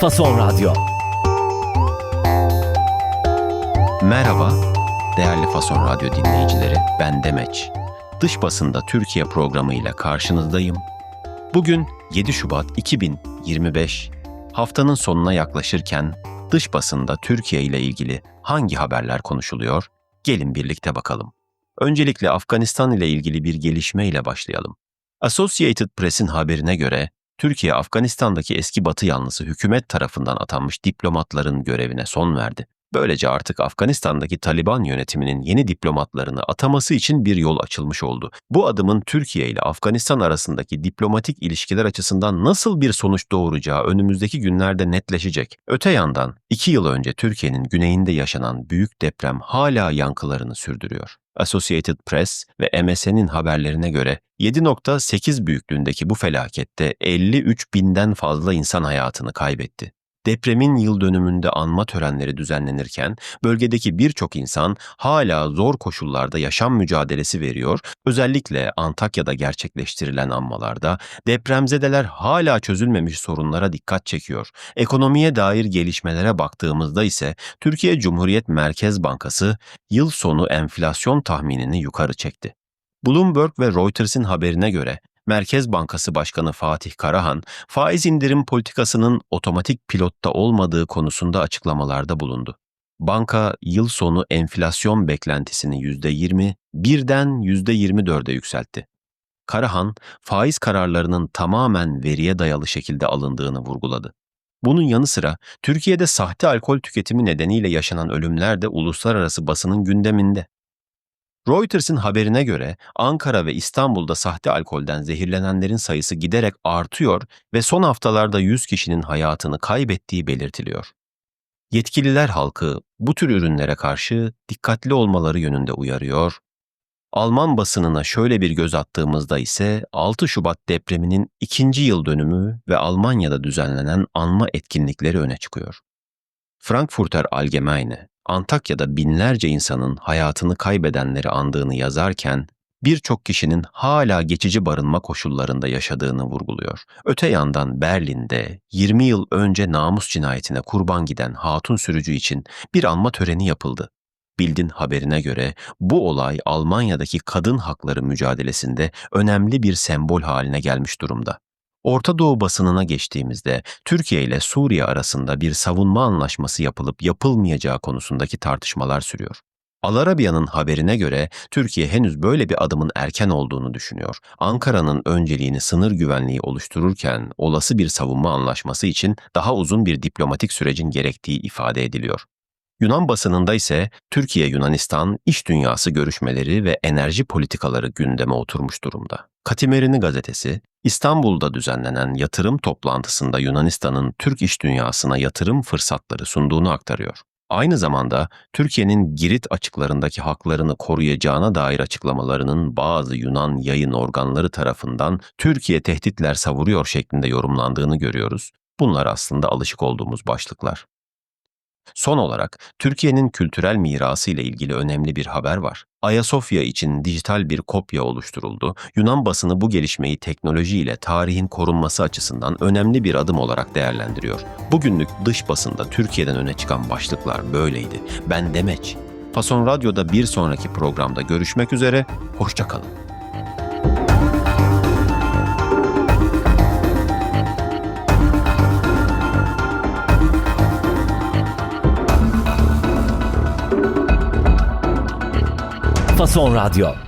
Fason Radyo. Merhaba, değerli Fason Radyo dinleyicileri, ben Demeç. Dış basında Türkiye programı ile karşınızdayım. Bugün 7 Şubat 2025, haftanın sonuna yaklaşırken dış basında Türkiye ile ilgili hangi haberler konuşuluyor? Gelin birlikte bakalım. Öncelikle Afganistan ile ilgili bir gelişme ile başlayalım. Associated Press'in haberine göre Türkiye Afganistan'daki eski Batı yanlısı hükümet tarafından atanmış diplomatların görevine son verdi. Böylece artık Afganistan'daki Taliban yönetiminin yeni diplomatlarını ataması için bir yol açılmış oldu. Bu adımın Türkiye ile Afganistan arasındaki diplomatik ilişkiler açısından nasıl bir sonuç doğuracağı önümüzdeki günlerde netleşecek. Öte yandan iki yıl önce Türkiye'nin güneyinde yaşanan büyük deprem hala yankılarını sürdürüyor. Associated Press ve MSN'in haberlerine göre 7.8 büyüklüğündeki bu felakette 53 binden fazla insan hayatını kaybetti. Depremin yıl dönümünde anma törenleri düzenlenirken bölgedeki birçok insan hala zor koşullarda yaşam mücadelesi veriyor. Özellikle Antakya'da gerçekleştirilen anmalarda depremzedeler hala çözülmemiş sorunlara dikkat çekiyor. Ekonomiye dair gelişmelere baktığımızda ise Türkiye Cumhuriyet Merkez Bankası yıl sonu enflasyon tahminini yukarı çekti. Bloomberg ve Reuters'in haberine göre Merkez Bankası Başkanı Fatih Karahan, faiz indirim politikasının otomatik pilotta olmadığı konusunda açıklamalarda bulundu. Banka yıl sonu enflasyon beklentisini %20, birden %24'e yükseltti. Karahan, faiz kararlarının tamamen veriye dayalı şekilde alındığını vurguladı. Bunun yanı sıra Türkiye'de sahte alkol tüketimi nedeniyle yaşanan ölümler de uluslararası basının gündeminde. Reuters'ın haberine göre Ankara ve İstanbul'da sahte alkolden zehirlenenlerin sayısı giderek artıyor ve son haftalarda 100 kişinin hayatını kaybettiği belirtiliyor. Yetkililer halkı bu tür ürünlere karşı dikkatli olmaları yönünde uyarıyor. Alman basınına şöyle bir göz attığımızda ise 6 Şubat depreminin ikinci yıl dönümü ve Almanya'da düzenlenen anma etkinlikleri öne çıkıyor. Frankfurter Allgemeine, Antakya'da binlerce insanın hayatını kaybedenleri andığını yazarken birçok kişinin hala geçici barınma koşullarında yaşadığını vurguluyor. Öte yandan Berlin'de 20 yıl önce namus cinayetine kurban giden hatun sürücü için bir anma töreni yapıldı. Bildin haberine göre bu olay Almanya'daki kadın hakları mücadelesinde önemli bir sembol haline gelmiş durumda. Orta Doğu basınına geçtiğimizde Türkiye ile Suriye arasında bir savunma anlaşması yapılıp yapılmayacağı konusundaki tartışmalar sürüyor. Alarabia'nın haberine göre Türkiye henüz böyle bir adımın erken olduğunu düşünüyor. Ankara'nın önceliğini sınır güvenliği oluştururken olası bir savunma anlaşması için daha uzun bir diplomatik sürecin gerektiği ifade ediliyor. Yunan basınında ise Türkiye-Yunanistan iş dünyası görüşmeleri ve enerji politikaları gündeme oturmuş durumda. Katimerini gazetesi, İstanbul'da düzenlenen yatırım toplantısında Yunanistan'ın Türk iş dünyasına yatırım fırsatları sunduğunu aktarıyor. Aynı zamanda Türkiye'nin Girit açıklarındaki haklarını koruyacağına dair açıklamalarının bazı Yunan yayın organları tarafından Türkiye tehditler savuruyor şeklinde yorumlandığını görüyoruz. Bunlar aslında alışık olduğumuz başlıklar. Son olarak Türkiye'nin kültürel mirası ile ilgili önemli bir haber var. Ayasofya için dijital bir kopya oluşturuldu. Yunan basını bu gelişmeyi teknoloji ile tarihin korunması açısından önemli bir adım olarak değerlendiriyor. Bugünlük dış basında Türkiye'den öne çıkan başlıklar böyleydi. Ben Demeç. Fason Radyo'da bir sonraki programda görüşmek üzere, hoşçakalın. Fason Radyo.